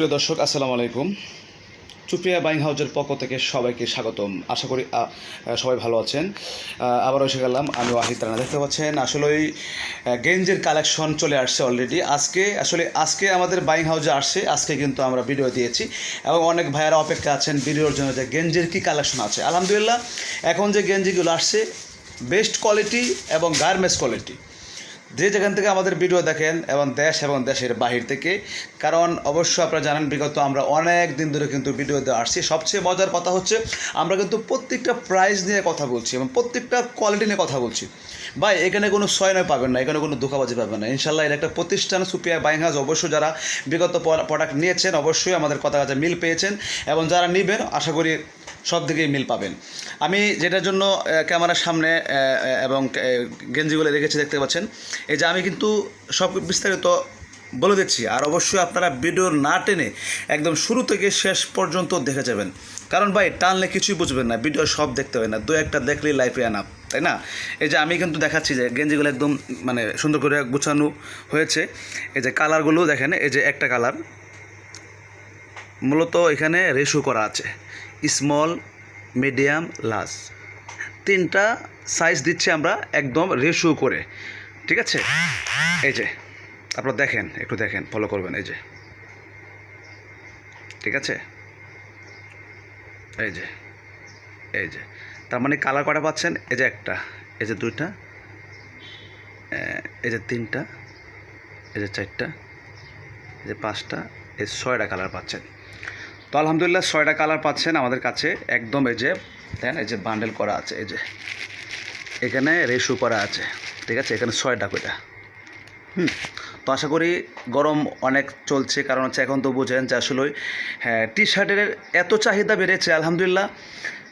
প্রিয় দর্শক, আসসালামু আলাইকুম। চুপিয়া বাইং হাউজের পক্ষ থেকে সবাইকে স্বাগতম। আশা করি সবাই ভালো আছেন। আবারও এসে গেলাম, আমি ওয়াহিদ রানা। দেখতে পাচ্ছেন, আসলে ওই গেঞ্জের কালেকশন চলে আসছে অলরেডি আজকে, আসলে আজকে আমাদের বাইং হাউজে আসছে, আজকে কিন্তু আমরা ভিডিও দিয়েছি। এবং অনেক ভাইয়ারা অপেক্ষা আছেন ভিডিওর জন্য যে গেঞ্জের কী কালেকশন আছে। আলহামদুলিল্লাহ, এখন যে গেঞ্জিগুলো আসছে বেস্ট কোয়ালিটি এবং গার্মেন্টস কোয়ালিটি যে যেখান থেকে আমাদের ভিডিও দেখেন এবং দেশ এবং দেশের বাহির থেকে, কারণ অবশ্য আপনারা জানেন, বিগত আমরা অনেক দিন ধরে কিন্তু ভিডিও দিয়ে আসছি। সবচেয়ে মজার কথা হচ্ছে, আমরা কিন্তু প্রত্যেকটা প্রাইস নিয়ে কথা বলছি এবং প্রত্যেকটা কোয়ালিটি নিয়ে কথা বলছি। ভাই, এখানে কোনো ছয় নয় পাবেন না, এখানে কোনো ধোকাবাজি পাবেন না। ইনশাল্লাহ এটা একটা প্রতিষ্ঠান, সুপিয়া বাইং হাউস অবশ্য যারা বিগত প্রোডাক্ট নিয়েছেন, অবশ্যই আমাদের কথা কাছে মিল পেয়েছেন এবং যারা নেবেন, আশা করি সব দিকেই মিল পাবেন। আমি যেটার জন্য ক্যামেরার সামনে এবং গেঞ্জিগুলো রেখেছি, দেখতে পাচ্ছেন। এই যে আমি কিন্তু সব বিস্তারিত বলে দিচ্ছি, আর অবশ্যই আপনারা ভিডিও না টেনে একদম শুরু থেকে শেষ পর্যন্ত দেখে যাবেন। কারণ ভাই, টানলে কিছুই বুঝবেন না, ভিডিও সব দেখতে হয় না, দু একটা দেখলেই লাইফে আনা তাই না? এই যে আমি কিন্তু দেখাচ্ছি যে গেঞ্জিগুলো একদম মানে সুন্দর করে গুছানো হয়েছে। এই যে কালারগুলো দেখেন, এই যে একটা কালার মূলত এখানে রেশু করা আছে স্মল মিডিয়াম লার্জ তিনটা সাইজ দিচ্ছি আমরা একদম রেশু করে। ঠিক আছে? এই যে, আপনারা দেখেন, একটু দেখেন ফলো করবেন, এই যে। ঠিক আছে? এই যে এই যে। তার মানে কালার কটা পাচ্ছেন? এই যে একটা, এই যে দুইটা এই যে তিনটা, এই যে চারটা, এই যে পাঁচটা, এই ছয়টা কালার পাচ্ছেন। তো আলহামদুলিল্লাহ ছয়টা কালার পাচ্ছেন আমাদের কাছে। একদম এই যে, দেখেন, এই যে বান্ডেল করা আছে, এই যে। এখানে রেশু করা আছে। ঠিক আছে? এখানে ছয়টা কইটা হুম? তো আশা করি গরম অনেক চলছে, কারণ হচ্ছে এখন তো বোঝেন যে আসলে হ্যাঁ টি শার্টের এত চাহিদা বেড়েছে, আলহামদুলিল্লাহ।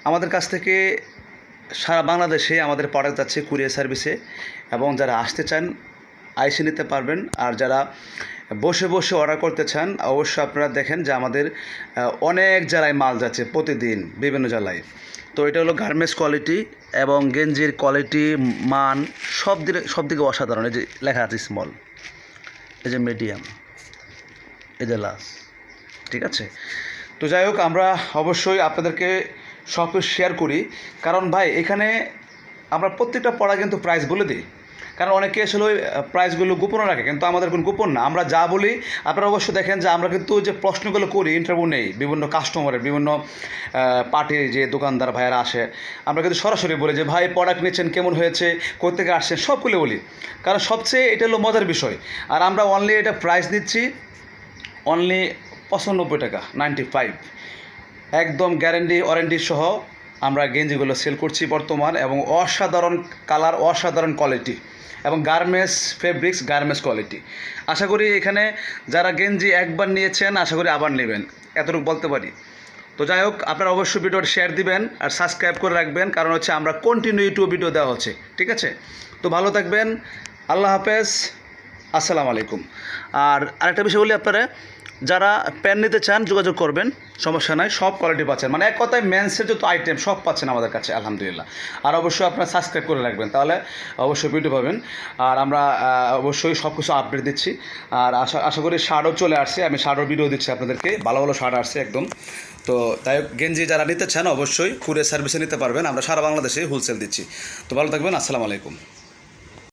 আমাদের কাছ থেকে সারা বাংলাদেশে আমাদের প্রোডাক্ট যাচ্ছে কুরিয়ার সার্ভিসে এবং যারা আসতে চান আইসে নিতে পারবেন। আর যারা বসে বসে অর্ডার করতে চান, অবশ্যই আপনারা দেখেন যে আমাদের অনেক জেলায় মাল যাচ্ছে প্রতিদিন বিভিন্ন জেলায় তো এটা হলো গার্মেন্টস কোয়ালিটি এবং গেঞ্জির কোয়ালিটি মান সব দিকে সব দিকে অসাধারণ। এই যে লেখা আছে স্মল এই যে মিডিয়াম এই যে লাস ঠিক আছে? তো যাই হোক, আমরা অবশ্যই আপনাদেরকে সব শেয়ার করি। কারণ ভাই, এখানে আমরা প্রত্যেকটা পড়া কিন্তু প্রাইস বলে দিই। কারণ অনেকে আসলে ওই প্রাইসগুলো গোপন রাখে, কিন্তু আমাদের কোনো গোপন না। আমরা যা বলি, আপনারা অবশ্যই দেখেন যে আমরা কিন্তু যে প্রশ্নগুলো করি ইন্টারভিউ নেই, বিভিন্ন কাস্টমারের বিভিন্ন পার্টির যে দোকানদার ভাইয়েরা আসে, আমরা কিন্তু সরাসরি বলি যে, ভাই প্রোডাক্ট নিচ্ছেন, কেমন হয়েছে কোথেকে আসছেন? সবগুলো বলি। কারণ সবচেয়ে এটা হলো মজার বিষয়। আর আমরা অনলি এটা প্রাইস দিচ্ছি অনলি পঁচানব্বই টাকা নাইনটি ফাইভ একদম গ্যারেন্টি ওয়ারেন্টি সহ আমরা গেঞ্জিগুলো সেল করছি বর্তমান এবং অসাধারণ কালার অসাধারণ কোয়ালিটি এবং গার্মেন্টস ফেব্রিক্স গার্মেন্টস কোয়ালিটি আশা করি এখানে যারা গেঞ্জি একবার নিয়েছেন, আশা করি আবার নেবেন। এতটুকু বলতে পারি। তো যাই হোক, আপনারা অবশ্যই ভিডিওটা শেয়ার দিবেন আর সাবস্ক্রাইব করে রাখবেন, কারণ হচ্ছে আমরা কন্টিনিউ ইউটিউব ভিডিও দেওয়া হচ্ছে, ঠিক আছে? তো ভালো থাকবেন, আল্লাহ হাফেজ, আসসালামু আলাইকুম। আর আরেকটা বিষয় বলি আপনারা যারা প্যান নিতে চান, যোগাযোগ করবেন, সমস্যা নাই, সব কোয়ালিটি পাচ্ছেন। মানে এক কথায় মেন্সের যত আইটেম সব পাচ্ছেন আমাদের কাছে, আলহামদুলিল্লাহ। আর অবশ্যই আপনারা সাবস্ক্রাইব করে রাখবেন, তাহলে অবশ্যই ভিডিও পাবেন। আর আমরা অবশ্যই সব কিছু আপডেট দিচ্ছি। আর আশা আশা করি শার্টও চলে আসছে, আমি শার্টও ভিডিও দিচ্ছি আপনাদেরকে, ভালো ভালো শার্ট আসছে একদম। তো তাই গেঞ্জি যারা নিতে চান, অবশ্যই কুরিয়ার সার্ভিসে নিতে পারবেন। আমরা সারা বাংলাদেশে হোলসেল দিচ্ছি। তো ভালো থাকবেন, আসসালামু আলাইকুম।